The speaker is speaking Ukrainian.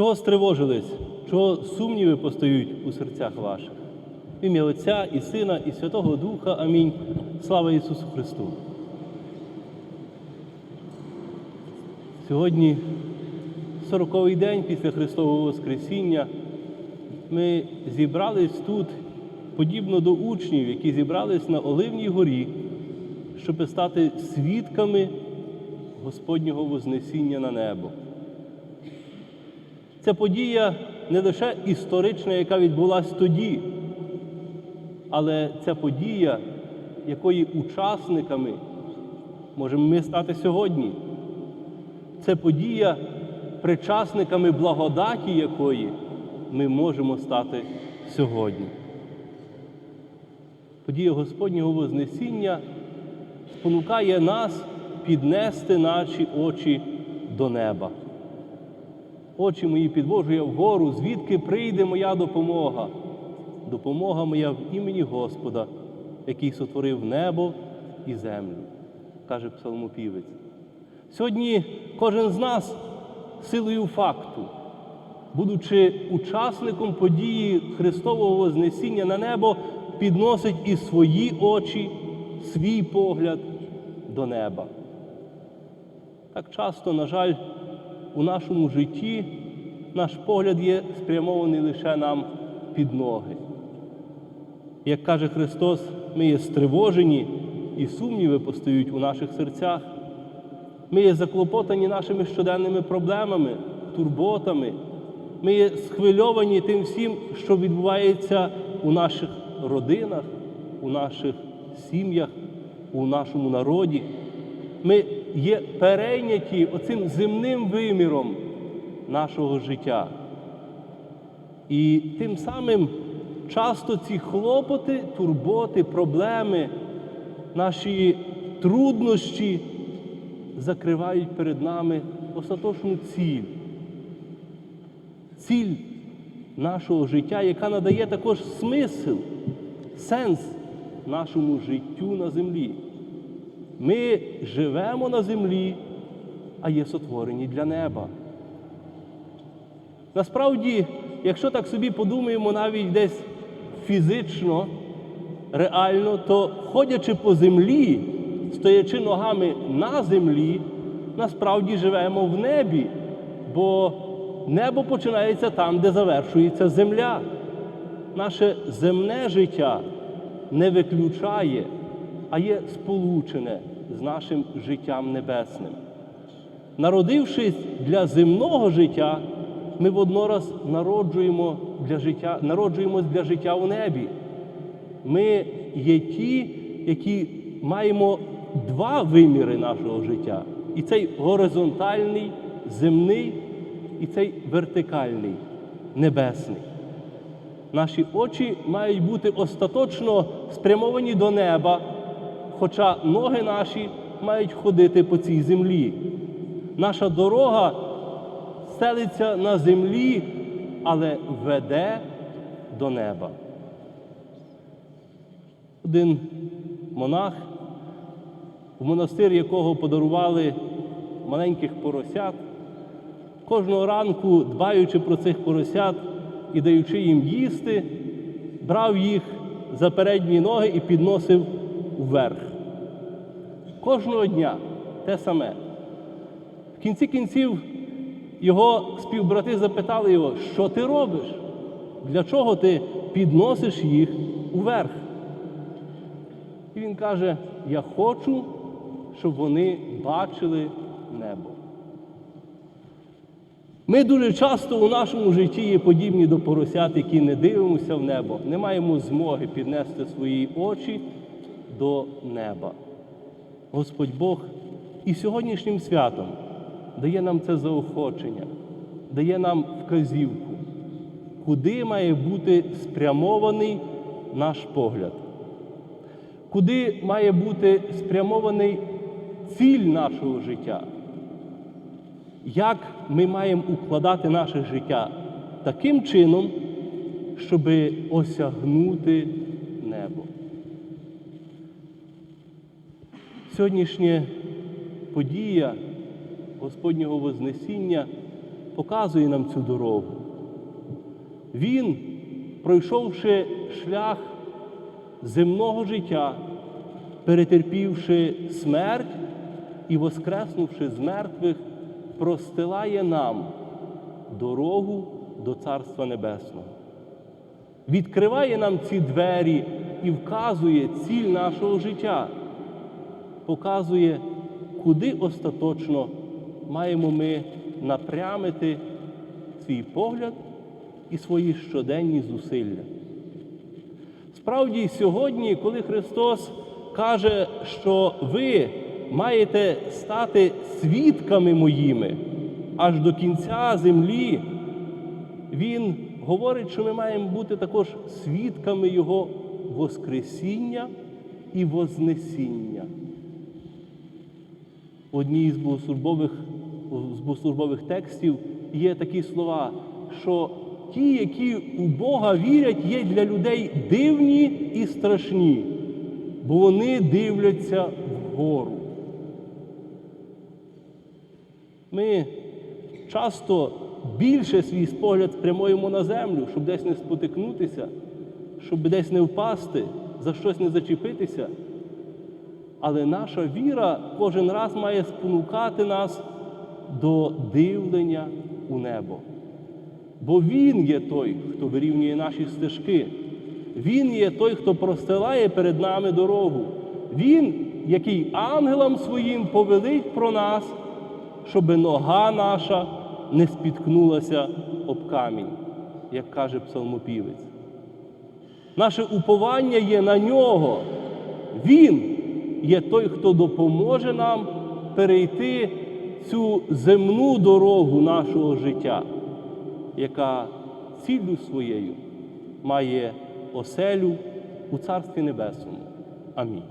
Чого стривожились? Чого сумніви постають у серцях ваших? В ім'я Отця і Сина, і Святого Духа. Амінь. Слава Ісусу Христу. Сьогодні, сороковий день після Христового Воскресіння, ми зібрались тут, подібно до учнів, які зібрались на Оливній горі, щоб стати свідками Господнього Вознесіння на небо. Це подія не лише історична, яка відбулася тоді, але це подія, якої учасниками можемо ми стати сьогодні. Це подія, причасниками благодаті якої ми можемо стати сьогодні. Подія Господнього Вознесіння спонукає нас піднести наші очі до неба. Очі мої підвожу я вгору, звідки прийде моя допомога. Допомога моя в імені Господа, який сотворив небо і землю, каже псалмопівець. Сьогодні кожен з нас силою факту, будучи учасником події Христового Вознесіння на небо, підносить і свої очі, свій погляд до неба. Так часто, на жаль, у нашому житті наш погляд є спрямований лише нам під ноги. Як каже Христос, ми є стривожені і сумніви постають у наших серцях. Ми є заклопотані нашими щоденними проблемами, турботами. Ми є схвильовані тим всім, що відбувається у наших родинах, у наших сім'ях, у нашому народі. Ми є перейняті оцим земним виміром нашого життя. І тим самим часто ці хлопоти, турботи, проблеми, наші труднощі закривають перед нами остаточну ціль. Ціль нашого життя, яка надає також смисл, сенс нашому життю на землі. Ми живемо на землі, а є сотворені для неба. Насправді, якщо так собі подумаємо навіть десь фізично, реально, то ходячи по землі, стоячи ногами на землі, насправді живемо в небі, бо небо починається там, де завершується земля. Наше земне життя не виключає, а є сполучене з нашим життям небесним. Народившись для земного життя, ми воднораз народжуємо для життя, народжуємось для життя у небі. Ми є ті, які маємо два виміри нашого життя. І цей горизонтальний, земний, і цей вертикальний, небесний. Наші очі мають бути остаточно спрямовані до неба, хоча ноги наші мають ходити по цій землі. Наша дорога стелиться на землі, але веде до неба. Один монах, в монастир якого подарували маленьких поросят, кожного ранку, дбаючи про цих поросят і даючи їм їсти, брав їх за передні ноги і підносив вверх. Кожного дня те саме. В кінці кінців його співбрати запитали його, що ти робиш? Для чого ти підносиш їх уверх? І він каже: Я хочу, щоб вони бачили небо. Ми дуже часто у нашому житті є подібні до поросят, які не дивимося в небо, не маємо змоги піднести свої очі до неба. Господь Бог і сьогоднішнім святом дає нам це заохочення, дає нам вказівку, куди має бути спрямований наш погляд, куди має бути спрямований ціль нашого життя. Як ми маємо укладати наше життя таким чином, щоб осягнути небо? Сьогоднішня подія Господнього Вознесіння показує нам цю дорогу. Він, пройшовши шлях земного життя, перетерпівши смерть і воскреснувши з мертвих, простилає нам дорогу до Царства Небесного. Відкриває нам ці двері і вказує ціль нашого життя, показує, куди остаточно маємо ми напрямити свій погляд і свої щоденні зусилля. Справді, сьогодні, коли Христос каже, що ви маєте стати свідками моїми аж до кінця землі, Він говорить, що ми маємо бути також свідками Його Воскресіння і Вознесіння. В одній з богослужбових, з богослужбових текстів є такі слова, що ті, які у Бога вірять, є для людей дивні і страшні, бо вони дивляться вгору. Ми часто більше свій погляд спрямуємо на землю, щоб десь не спотикнутися, щоб десь не впасти, за щось не зачепитися. Але наша віра кожен раз має спонукати нас до дивлення у небо. Бо Він є той, хто вирівнює наші стежки. Він є той, хто простилає перед нами дорогу. Він, який ангелам своїм повелить про нас, щоб нога наша не спіткнулася об камінь, як каже псалмопівець. Наше уповання є на нього. Він є той, хто допоможе нам перейти цю земну дорогу нашого життя, яка ціллю своєю має оселю у Царстві Небесному. Амінь.